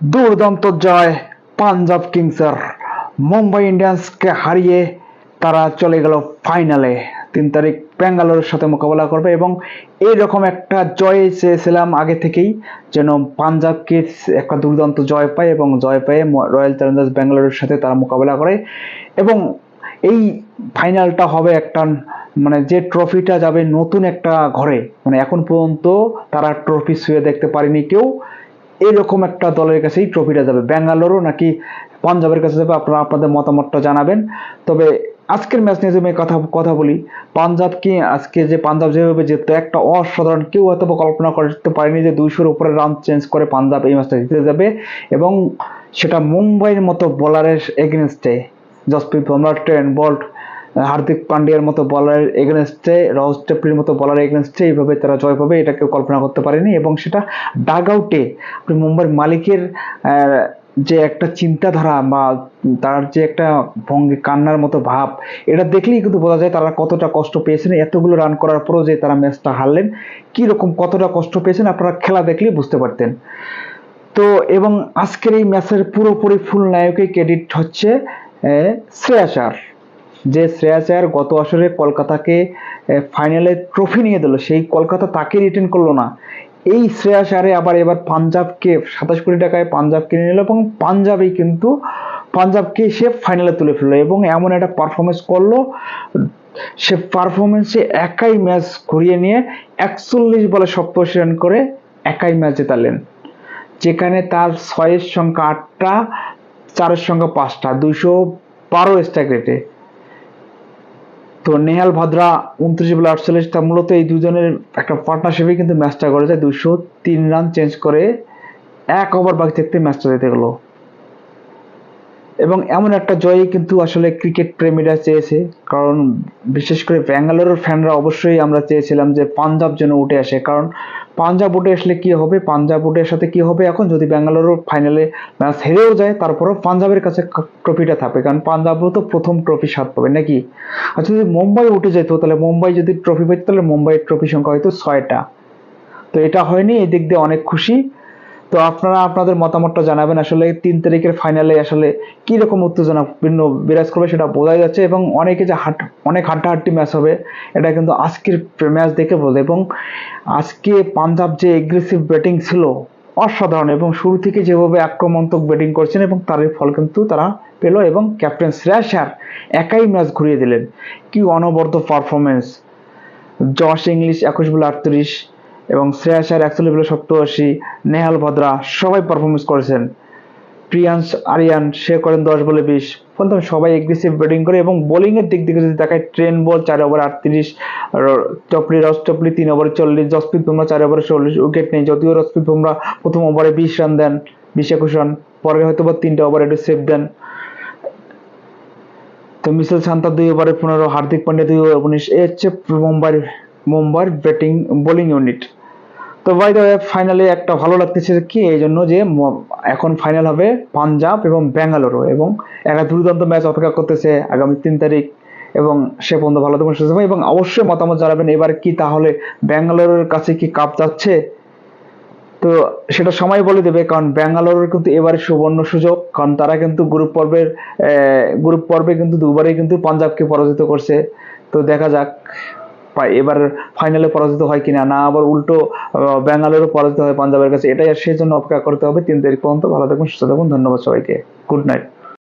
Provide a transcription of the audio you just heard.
দুর্দান্ত জয় পাঞ্জাব কিংসের। মুম্বাই ইন্ডিয়ান্সকে হারিয়ে তারা চলে গেল ফাইনালে। তিন তারিখ ব্যাঙ্গালোরের সাথে মোকাবেলা করবে এবং এইরকম একটা জয় চেয়েছিলাম আগে থেকেই, যেন পাঞ্জাব পাঞ্জাবকে একটা দুর্দান্ত জয় পায় এবং জয় পেয়ে রয়্যাল চ্যালেঞ্জার্স ব্যাঙ্গালোরের সাথে তারা মোকাবেলা করে এবং এই ফাইনালটা হবে একটা মানে যে ট্রফিটা যাবে নতুন একটা ঘরে। মানে এখন পর্যন্ত তারা ট্রফি শুয়ে দেখতে পারেনি কেউ। এরকম একটা দলের কাছেই ট্রফিটা যাবে। ব্যাঙ্গালোরও নাকি পাঞ্জাবের কাছে যাবে, আপনারা আপনাদের মতামতটা জানাবেন। তবে আজকের ম্যাচ নিয়ে যদি কথা কথা বলি, পাঞ্জাব কি আজকে যে পাঞ্জাব যেভাবে জিততো একটা অসাধারণ, কেউ হয়তো কল্পনা করতে পারেনি যে দুইশোর উপরে রান চেঞ্জ করে পাঞ্জাব এই ম্যাচটা জিতে যাবে। এবং সেটা মুম্বাইয়ের মতো বোলারের এগেনস্টে জসপ্রীত বুমরা ট্রেন বল্ট হার্দিক পান্ডিয়ার মতো বলারের এগেনস্টে রজ টেপলির মতো বলার এগেনস্টে এইভাবে তারা জয় পাবে এটা কেউ কল্পনা করতে পারেনি এবং সেটা ডাগ আউটে আপনি মুম্বাইয়ের মালিকের যে একটা চিন্তাধারা বা তার যে একটা ভঙ্গি কান্নার মতো ভাব এটা দেখলেই কিন্তু বোঝা যায় তারা কতটা কষ্ট পেয়েছেন এতগুলো রান করার পরও যে তারা ম্যাচটা হারলেন কী রকম কতটা কষ্ট পেয়েছেন আপনারা খেলা দেখলেই বুঝতে পারতেন। তো এবং আজকের এই ম্যাচের পুরোপুরি ফুল নায়কেই ক্রেডিট হচ্ছে আহ, শ্রেয়াস আয়ার যে শ্রেয়াস আয়ার গত আসরে কলকাতাকে ফাইনালে ট্রফি নিয়ে দিল, সেই কলকাতা তাকে রিটার্ন করল না। এই শ্রেয়াস আয়ারে আবার এবার পাঞ্জাবকে, সাতাশ কোটি টাকায় পাঞ্জাব কিনে নিল এবং পাঞ্জাবই কিন্তু, পাঞ্জাবকে সে ফাইনালে তুলে ফেলল এবং এমন একটা পারফরমেন্স করল, সে পারফরমেন্সে একাই ম্যাচ ঘুরিয়ে নিয়ে একচল্লিশ বলে সপ্তশি রান করে একাই ম্যাচ জেতালেন। যেখানে তার ছয়ের সংখ্যা আটটা, চারের সংখ্যা পাঁচটা, দুইশো বারো স্ট্রাইক রেটে তো নেহাল ভাদ্রা উনত্রিশ বলে আটচল্লিশ, তা মূলত এই দুজনের একটা পার্টনারশিপে কিন্তু ম্যাচটা করে যায় দুশো তিন রান চেঞ্জ করে এক ওভার বাকি থাকতে ম্যাচটা জিতে গেলো। এবং এমন একটা জয়ই কিন্তু আসলে ক্রিকেট প্রেমীরা চেয়েছে। কারণ বিশেষ করে ব্যাঙ্গালোরের ফ্যানরা অবশ্যই আমরা চেয়েছিলাম যে পাঞ্জাব যেন উঠে আসে। কারণ পাঞ্জাব উঠে আসলে কি হবে? পাঞ্জাব উঠে সাথে কি হবে? এখন যদি ব্যাঙ্গালোর ফাইনালে ম্যাচ হেরেও যায়, তারপরেও পাঞ্জাবের কাছে ট্রফিটা থাকবে। কারণ পাঞ্জাবও তো প্রথম ট্রফি স্বাদ পাবে, নাকি? আর যদি মুম্বাই উঠে যেত, তাহলে মুম্বাই যদি ট্রফি পেত তাহলে মুম্বাইয়ের ট্রফি সংখ্যা হয়তো ছয়টা। তো এটা হয়নি এই দিক দিয়ে অনেক খুশি। তো আপনারা আপনাদের মতামতটা জানাবেন আসলে তিন তারিখের ফাইনালে আসলে কি রকম উত্তেজনা ভিন্ন বিরাজ করবে সেটা বোঝা যাচ্ছে এবং অনেকে যে হাট, অনেক হাড্ডাহাড্ডি ম্যাচ হবে, এটা কিন্তু আজকের ম্যাচ দেখে বলে এবং আজকে পাঞ্জাব যে এগ্রেসিভ ব্যাটিং ছিল অসাধারণ এবং শুরু থেকে যেভাবে আক্রমণাত্মক ব্যাটিং করছেন এবং তার ফল কিন্তু তারা পেল এবং ক্যাপ্টেন শ্রেয়াসার একাই ম্যাচ ঘুরিয়ে দিলেন। কি অনবদ্য পারফরমেন্স জশ ইংলিশ একুশ বলে আটত্রিশ। এবং শ্রেয়া আয়ার একচল্লিশ বলে সপ্তআশি, নেহাল ভদ্রা, সবাই পারফরমেন্স করেছেন। প্রিয়াংশ, আরিয়ান, সে করেন দশ বলে বিশ। ফলে সবাই এগ্রেসিভ ব্যাটিং করে এবং বোলিংয়ের দিক থেকে যদি দেখায় ট্রেন বল চার ওভার আটত্রিশ টপলি রস টপলি তিন ওভারে চল্লিশ জসপ্রীত বুমরা চার ওভারে চল্লিশ উইকেট নেই। যদিও রসপ্রীত বুমরা প্রথম ওভারে বিশ রান দেন, বিশ একুশ রান পরে হয়তো বা তিনটা ওভারে একটু সেভ দেন। তো মিসেল শান্তা দুই ওভারে পনেরো, হার্দিক পান্ডে দুই ওভার উনিশ, এ হচ্ছে মুম্বাইয়ের মুম্বাইয়ের ব্যাটিং বোলিং ইউনিট তো বাই দ্য ফাইনালে একটা ভালো লাগতেছে কি, এই জন্য যে এখন ফাইনাল হবে পাঞ্জাব এবং ব্যাঙ্গালোরও এবং একটা দুর্দান্ত ম্যাচ অপেক্ষা করতেছে আগামী তিন তারিখ এবং সে পর্যন্ত ভালো থাকবেন, সুস্থ এবং অবশ্যই মতামত জানাবেন এবার কি তাহলে ব্যাঙ্গালোরের কাছে কি কাপ যাচ্ছে। তো সেটা সময় বলে দেবে, কারণ ব্যাঙ্গালোরের কিন্তু এবারে সুবর্ণ সুযোগ, কারণ তারা কিন্তু গ্রুপ পর্বের গ্রুপ পর্বে কিন্তু দুবারই কিন্তু পাঞ্জাবকে পরাজিত করছে। তো দেখা যাক। এবার ফাইনালে পরাজিত হয় কিনা না, আবার উল্টো ব্যাঙ্গালোরে পরাজিত হয় পাঞ্জাবের কাছে, এটাই আর সেজন্য অপেক্ষা করতে হবে। তিন তারিখ পর্যন্ত ভালো থাকবেন সুস্থ থাকুন, ধন্যবাদ সবাইকে। Good night